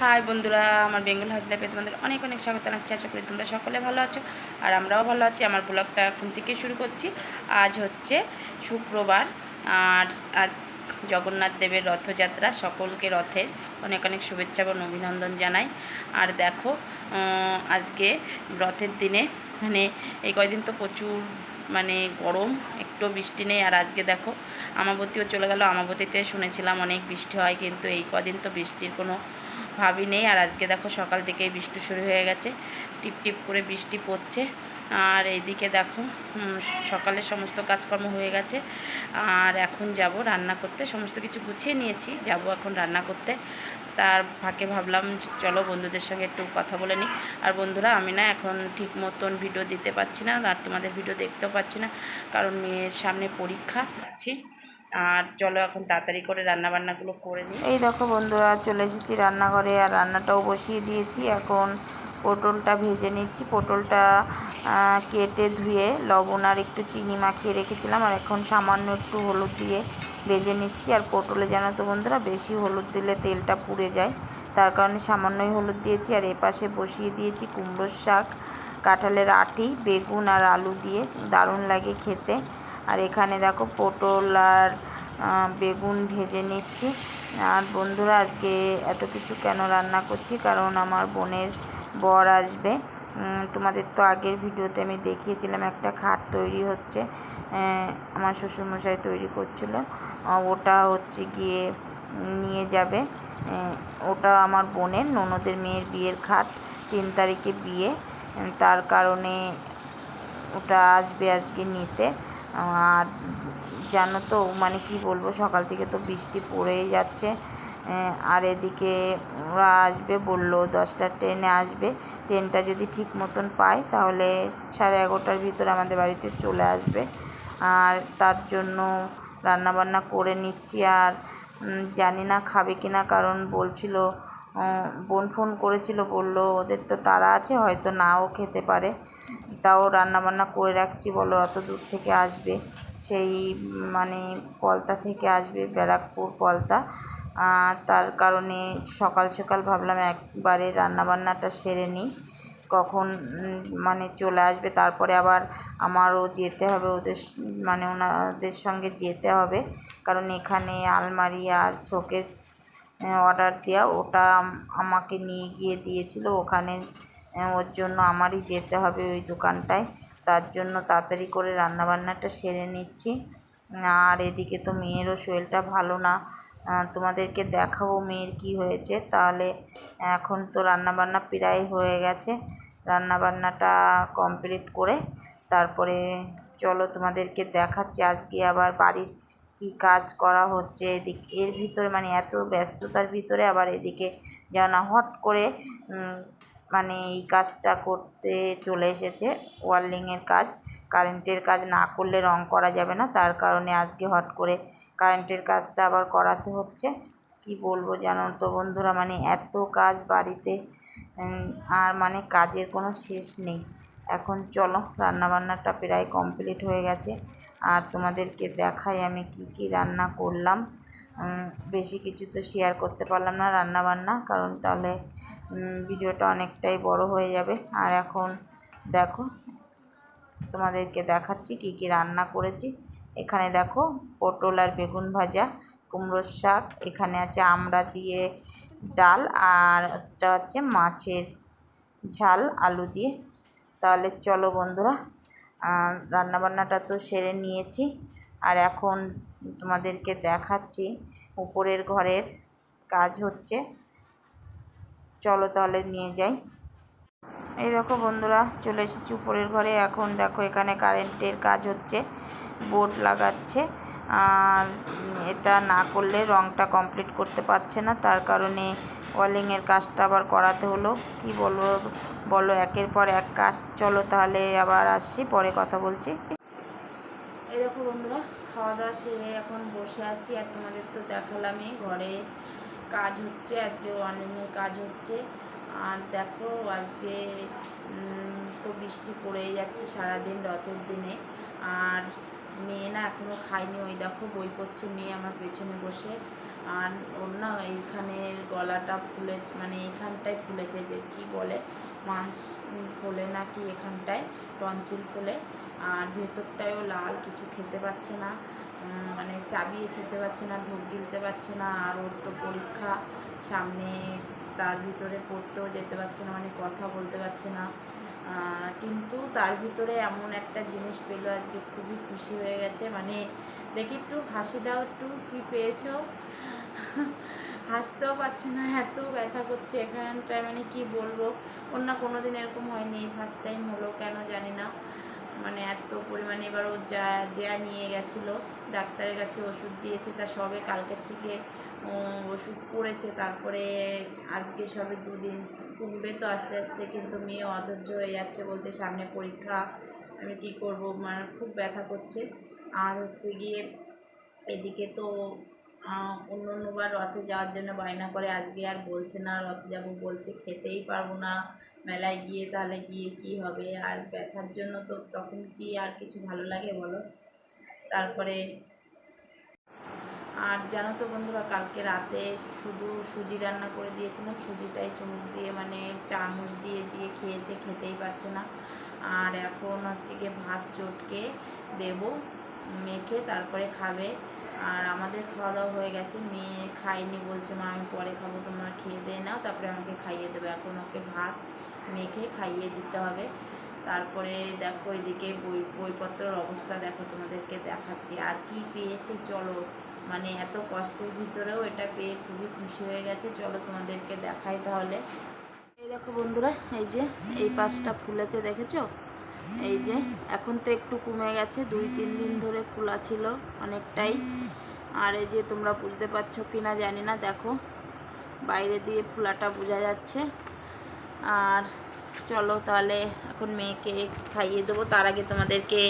High বন্ধুরা, আমার Bengal house লাইফে তোমাদের অনেক অনেক স্বাগত জানাচ্ছি। আশা করি তোমরা সকলে ভালো আছো আর আমরাও ভালো আছি। আমার ব্লগটা এখন থেকে শুরু করছি। আজ হচ্ছে শুক্রবার আর আজ জগন্নাথ দেবের রথযাত্রা। সকলকে রথের অনেক অনেক শুভেচ্ছা এবং অভিনন্দন জানাই। আর দেখো আজকে রথের দিনে মানে এই কয়দিন তো প্রচুর মানে গরম, একটু বৃষ্টি নেই। আর আজকে দেখো, আমাবতীও চলে গেল। আমাবতীতে শুনেছিলাম অনেক বৃষ্টি হয়, কিন্তু এই কদিন তো বৃষ্টির কোনো ভাবই নেই। আর আজকে দেখো সকাল থেকেই বৃষ্টি শুরু হয়ে গেছে। টিপ টিপ করে বৃষ্টি পড়ছে। আর এইদিকে দেখো সকালে সমস্ত কাজকর্ম হয়ে গেছে। আর এখন যাব রান্না করতে। সমস্ত কিছু গুছিয়ে নিয়েছি। যাব এখন রান্না করতে। তার ফাঁকে ভাবলাম চলো বন্ধুদের সঙ্গে একটু কথা বলে নিই। আর বন্ধুরা, আমি না এখন ঠিক মতন ভিডিও দিতে পারছি না। আর তোমাদের ভিডিও দেখতেও পাচ্ছি না। কারণ মেয়ের সামনে পরীক্ষা। আছি আর চলো এখন তাড়াতাড়ি করে রান্না বান্নাগুলো করে নিই। এই দেখো বন্ধুরা, চলে এসেছি রান্নাঘরে আর রান্নাটাও বসিয়ে দিয়েছি। এখন পটলটা ভেজে নিচ্ছি। পটলটা কেটে ধুয়ে লবণ আর একটু চিনি মাখিয়ে রেখেছিলাম আর এখন সামান্য একটু হলুদ দিয়ে ভেজে নিচ্ছি। আর পটলে যেন তো বন্ধুরা, বেশি হলুদ দিলে তেলটা পুড়ে যায়। তার কারণে সামান্যই হলুদ দিয়েছি। আর এপাশে বসিয়ে দিয়েছি কুমড়োর শাক, কাঁঠালের আটি, বেগুন আর আলু দিয়ে। দারুণ লাগে খেতে। আর এখানে দেখো পটল আর বেগুন ভেজে নিচ্ছি। আর বন্ধুরা, আজকে এত কিছু কেন রান্না করছি? কারণ আমার বোনের বর আসবে। তোমাদের তো আগের ভিডিওতে আমি দেখিয়েছিলাম একটা খাট তৈরি হচ্ছে আমার শ্বশুরমশাই তৈরি করছিল। ওটা হচ্ছে গিয়ে নিয়ে যাবে। ওটা আমার বোনের, ননদের মেয়ের বিয়ের খাট, তিন তারিখে বিয়ে। তার কারণে ওটা আসবে আজকে নিতে। আর জানো তো মানে কি বলব, সকাল থেকে তো বৃষ্টি পড়েই যাচ্ছে। আর এদিকে ওরা আসবে বলল দশটার ট্রেনে আসবে। ট্রেনটা যদি ঠিক মতন পায়, তাহলে সাড়ে এগারোটার ভিতরে আমাদের বাড়িতে চলে আসবে। আর তার জন্য রান্নাবান্না করে নিচ্ছি। আর জানি না খাবে কি না কারণ বলছিল বোন ফোন করেছিল, বলল, ওদের তো তারা আছে, হয়তো নাও খেতে পারে। তাও রান্নাবান্না করে রাখছি, বলো, অত দূর থেকে আসবে। সেই মানে পলতা থেকে আসবে, ব্যারাকপুর পলতা। তার কারণে সকাল সকাল ভাবলাম একবারে রান্নাবান্নাটা সেরে নিই। কখন মানে চলে আসবে, তারপরে আবার আমারও যেতে হবে, ওদের মানে ওনাদের সঙ্গে যেতে হবে। কারণ এখানে আলমারি আর শোকেস অর্ডার দেওয়া ওটা আমাকে নিয়ে গিয়ে দিয়েছিল। ওখানে ওর জন্য আমারই যেতে হবে ওই দোকানটায়। তার জন্য তাড়াতাড়ি করে রান্নাবান্নাটা সেরে নিচ্ছি। আর এদিকে তো মেয়েরও শরীরটা ভালো না। তোমাদেরকে দেখাবো মেয়ের কি হয়েছে। তাহলে এখন তো রান্নাবান্না প্রায় হয়ে গেছে। রান্নাবান্নাটা কমপ্লিট করে তারপরে চলো তোমাদেরকে দেখাচ্ছি। আজকে আবার বাড়ির কি কাজ করা হচ্ছে এদিক, এর ভিতরে মানে এত ব্যস্ততার ভিতরে আবার এদিকে যেন হট করে মানে এই কাজটা করতে চলে এসেছে। ওয়ারলিংয়ের কাজ, কারেন্টের কাজ না করলে রং করা যাবে না। তার কারণে আজকে হট করে কারেন্টের কাজটা আবার করাতে হচ্ছে। কি বলব জানো তো বন্ধুরা মানে এত কাজ বাড়িতে আর মানে কাজের কোনো শেষ নেই। এখন চলো, রান্নাবান্নাটা প্রায় কমপ্লিট হয়ে গেছে। আর তোমাদেরকে দেখাই আমি কি কি রান্না করলাম। বেশি কিছু তো শেয়ার করতে পারলাম না রান্না বান্না কারণ তাহলে ভিডিওটা অনেকটাই বড় হয়ে যাবে। আর এখন দেখো, তোমাদেরকে দেখাচ্ছি কি কি রান্না করেছি। এখানে দেখো, পটল আর বেগুন ভাজা, কুমড়োর শাক, এখানে আছে আমড়া দিয়ে ডাল, আর একটা হচ্ছে মাছের ঝাল, আলু দিয়ে তাহলে চলো বন্ধুরা রান্নাবান্নাটা তো সেরে নিয়েছি। আর এখন তোমাদেরকে দেখাচ্ছি, উপরের ঘরের কাজ হচ্ছে। চলো তাহলে নিয়ে যাই। এই দেখো বন্ধুরা, চলে এসেছি উপরের ঘরে। এখন দেখো এখানে কারেন্টের কাজ হচ্ছে, বোর্ড লাগাচ্ছে। আর এটা না করলে রংটা কমপ্লিট করতে পারছে না, তার কারণে ওয়ালিংয়ের কাজটা আবার করাতে হলো। কি বলব, বলো, একের পর এক কাজ। চলো তাহলে আবার আসছি, পরে কথা বলছি। এই দেখো বন্ধুরা খাওয়া দাওয়া সেরে এখন বসে আছি আর তোমাদের তো দেখালামই, ঘরে কাজ হচ্ছে, আজকে ওয়ার্নিংয়ের কাজ হচ্ছে। আর দেখো, আজকে তো বৃষ্টি পড়েই যাচ্ছে সারাদিন রথের দিনে। আর মেয়ে না এখনও খায়নি, ওই দেখো বই পড়ছে, মেয়ে আমার পেছনে বসে। আর ওর না এইখানে গলাটা ফুলেছে মানে এইখানটায় ফুলেছে যে কি বলে, মাংস ফোলে নাকি এখানটায় টনসিল ফোলে। আর ভেতরটায়ও লাল, কিছু খেতে পারছে না মানে চাবিয়ে খেতে পারছে না, ঢোক গিলতে পারছে না। আর ওর তো পরীক্ষা, সামনে তার ভিতরে পড়তেও যেতে পারছে না মানে কথা বলতে পারছে না। কিন্তু তার ভিতরে এমন একটা জিনিস পেল, আজকে খুবই খুশি হয়ে গেছে। মানে দেখি একটু হাসি দাও একটু কী পেয়েছ? হাসতেও পারছে না, এত ব্যথা করছে এখানটায় মানে কি বলব? অন্য কোনো দিন এরকম হয়নি ফার্স্ট টাইম হলো, কেন জানি না। মানে এত পরিমাণে এবার ও যা যা নিয়ে গেছিল, ডাক্তারের কাছে ওষুধ দিয়েছে, তা সবে কালকের থেকে ওষুধ পড়েছে, তারপরে আজকে সবে দুদিন কমবে তো আস্তে আস্তে, কিন্তু মেয়ে অধৈর্য হয়ে যাচ্ছে, বলছে সামনে পরীক্ষা, আমি কি করব? মানে খুব ব্যথা করছে। আর হচ্ছে গিয়ে, এদিকে তো অন্য অন্যবার রথে যাওয়ার জন্য বায়না করে আজকে আর বলছে না, রথে যাব বলছে খেতেই পারব না। মেলায় গিয়ে তাহলে গিয়ে কি হবে? আর ব্যথার জন্য তো তখন কি আর কিছু ভালো লাগে বলো? তারপরে, আর জানো তো বন্ধুরা, কালকে রাতে শুধু সুজি রান্না করে দিয়েছিলাম। সুজিটাই চুমুক দিয়ে মানে চামচ দিয়ে দিয়ে খেয়েছে, খেতেই পারছে না। আর এখন হচ্ছে গিয়ে ভাত চটকে দেবো, মেখে তারপরে খাবে। আর আমাদের খাওয়া দাওয়া হয়ে গেছে। মেয়ে খায়নি বলছে, মা, আমি পরে খাব, তোমরা খেয়ে দিয়ে নাও। তারপরে আমাকে খাইয়ে দেবে। এখন ওকে ভাত মেখে খাইয়ে দিতে হবে। তারপরে দেখো এদিকে বই, বইপত্রের অবস্থা দেখো, তোমাদেরকে দেখাচ্ছি। আর কি পেয়েছে? চলো মানে এত কষ্টের ভিতরেও এটা পেয়ে খুবই খুশি হয়ে গেছে। চলো তোমাদেরকে দেখাই তাহলে। এই দেখো বন্ধুরা, এই যে, এই পাশটা ফুলেছে, দেখেছ? এই যে, এখন তো একটু কমে গেছে, দুই, তিন দিন ধরে ফুলা ছিল অনেকটাই। আর এই যে, তোমরা বুঝতে পারছ কি না জানি না, দেখো। বাইরে দিয়ে ফুলাটা বোঝা যাচ্ছে। আর চলো তাহলে এখন মেয়েকে খাইয়ে দেবো। তার আগে তোমাদেরকে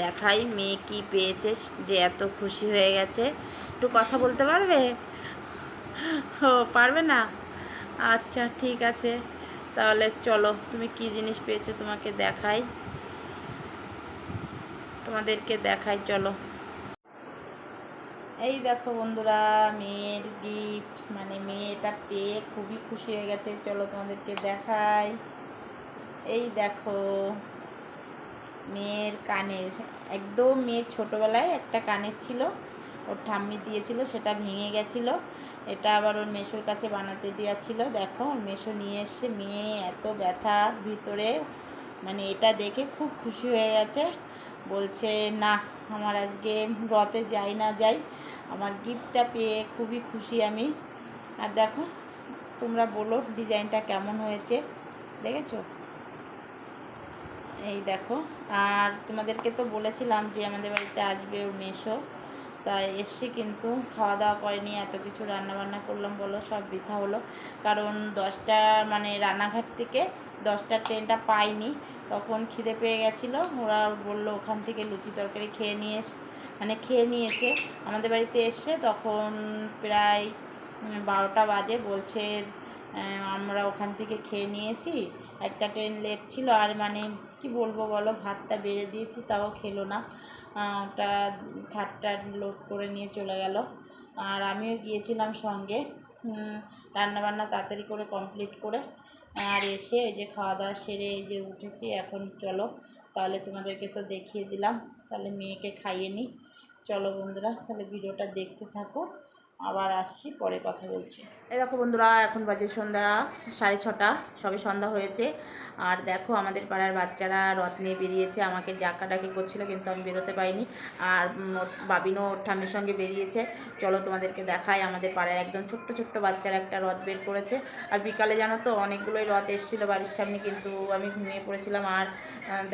দেখাই মেয়ে কি পেয়েছে, যে এত খুশি হয়ে গেছে। একটু কথা বলতে পারবে? ও, পারবে না? আচ্ছা ঠিক আছে। তাহলে চলো, তুমি কি জিনিস পেয়েছ তোমাকে দেখাই। তোমাদেরকে দেখাই, চলো। এই দেখো বন্ধুরা, মেয়ের গিফট মানে মেয়েটা পেয়ে খুবই খুশি হয়ে গেছে। চলো তোমাদেরকে দেখাই। এই দেখো, মেয়ের কানের, একদম মেয়ের ছোটোবেলায় একটা কানের ছিল, ওর ঠাম্মি দিয়েছিল, সেটা ভেঙে গেছিল। এটা আবার ওর মেশোর কাছে বানাতে দেওয়া ছিল। দেখো, ওর মেশো নিয়ে এসছে। মেয়ে এত ব্যথা ভিতরে মানে এটা দেখে খুব খুশি হয়ে গেছে। বলছে, না, আমার আজকে রথে যাই না, যাই। আমার গিফটটা পেয়ে খুবই খুশি আমি। আর দেখো, তোমরা বলো ডিজাইনটা কেমন হয়েছে, দেখেছ? এই দেখো, আর তোমাদেরকে তো বলেছিলাম যে আমাদের বাড়িতে আসবে মেশো তা এসছে কিন্তু খাওয়া দাওয়া করেনি, এত কিছু রান্না বান্না করলাম বলো, সব বৃথা হলো। কারণ দশটা মানে রান্নাঘাট থেকে দশটার ট্রেনটা পাইনি। তখন খিদে পেয়ে গেছিল। ওরা বলল ওখান থেকে লুচি তরকারি খেয়ে নিয়ে এস মানে খেয়ে নিয়েছে। আমাদের বাড়িতে এসছে তখন প্রায় বারোটা বাজে। বলছে আমরা ওখান থেকে খেয়ে নিয়েছি। একটা ট্রেন লেট ছিল আর মানে কি বলব বলো, ভাতটা বেড়ে দিয়েছি, তাও খেলো না। ওটা খাটটা লোড করে নিয়ে চলে গেল। আর আমিও গিয়েছিলাম সঙ্গে। রান্নাবান্না তাড়াতাড়ি করে কমপ্লিট করে আর এসে যে খাওয়া দাওয়া সেরে এই যে উঠেছি, এখন চলো। তাহলে তোমাদেরকে তো দেখিয়ে দিলাম। তাহলে মেয়েকে খাইয়ে নিই। চলো বন্ধুরা, তাহলে ভিডিওটা দেখতে থাকো। আবার আসছি, পরে কথা বলছি। এই দেখো বন্ধুরা, এখন বাজে সন্ধ্যা সাড়ে ছটা, সবে সন্ধ্যা হয়েছে। আর দেখো আমাদের পাড়ার বাচ্চারা রথ নিয়ে বেরিয়েছে, আমাকে ডাকাডাকি করছিল কিন্তু আমি বেরোতে পারিনি। আর বাবিনও ওর ঠাম্মির সঙ্গে বেরিয়েছে। চলো তোমাদেরকে দেখাই, আমাদের পাড়ায় একদম ছোট্ট ছোট্ট বাচ্চারা একটা রথ বের করেছে। আর বিকালে জানো তো, অনেকগুলোই রথ এসেছিল বাড়ির সামনে, কিন্তু আমি ঘুমিয়ে পড়েছিলাম। আর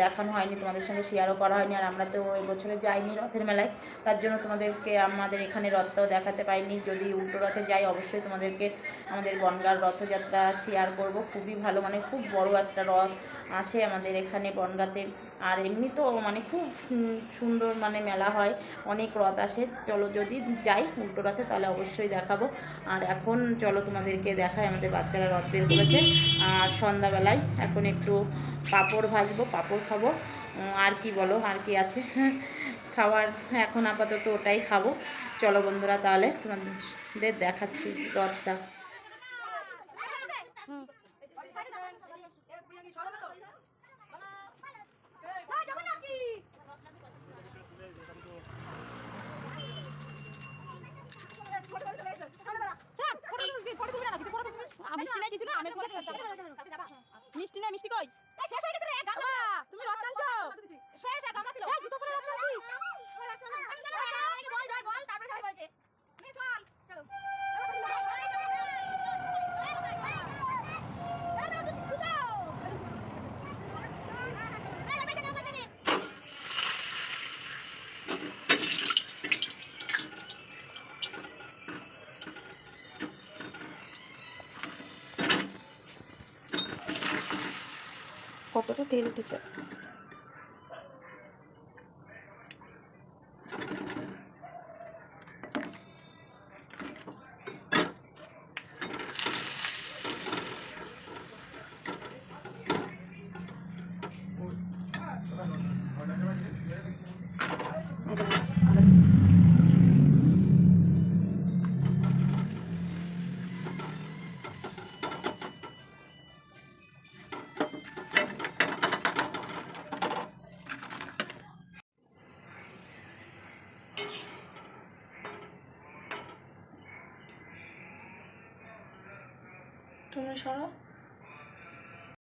দেখানো হয়নি, তোমাদের সঙ্গে শেয়ারও করা হয়নি। আর আমরা তো ওই বছরে যাইনি রথের মেলায়। তার জন্য তোমাদেরকে আমাদের এখানে রথটাও দেখাতে পাইনি যদি উল্টো রথে যাই, অবশ্যই তোমাদেরকে আমাদের বনগাঁর রথযাত্রা শেয়ার করব। খুবই ভালো মানে খুব বড় একটা রথ আসে আমাদের এখানে বনগাঁতে। আর এমনি তো মানে খুব সুন- সুন্দর মানে মেলা হয়, অনেক রথ আসে। চলো যদি যাই উল্টো রথে তাহলে অবশ্যই দেখাবো। আর এখন চলো তোমাদেরকে দেখায় আমাদের বাচ্চারা রথ বের করেছে। আর সন্ধ্যাবেলায় এখন একটু পাঁপড় ভাজবো, পাঁপড় খাব। আর কি বলো, আর কি আছে? খাওয়ার এখন আপাতত ওটাই খাব। চলো বন্ধুরা, তাহলে তোমাদের দেখাচ্ছি রথটা। মিষ্টি না মিষ্টি কই? തീയിലിട്ട് ചേർക്കണം উঠেছে তোমরা সরো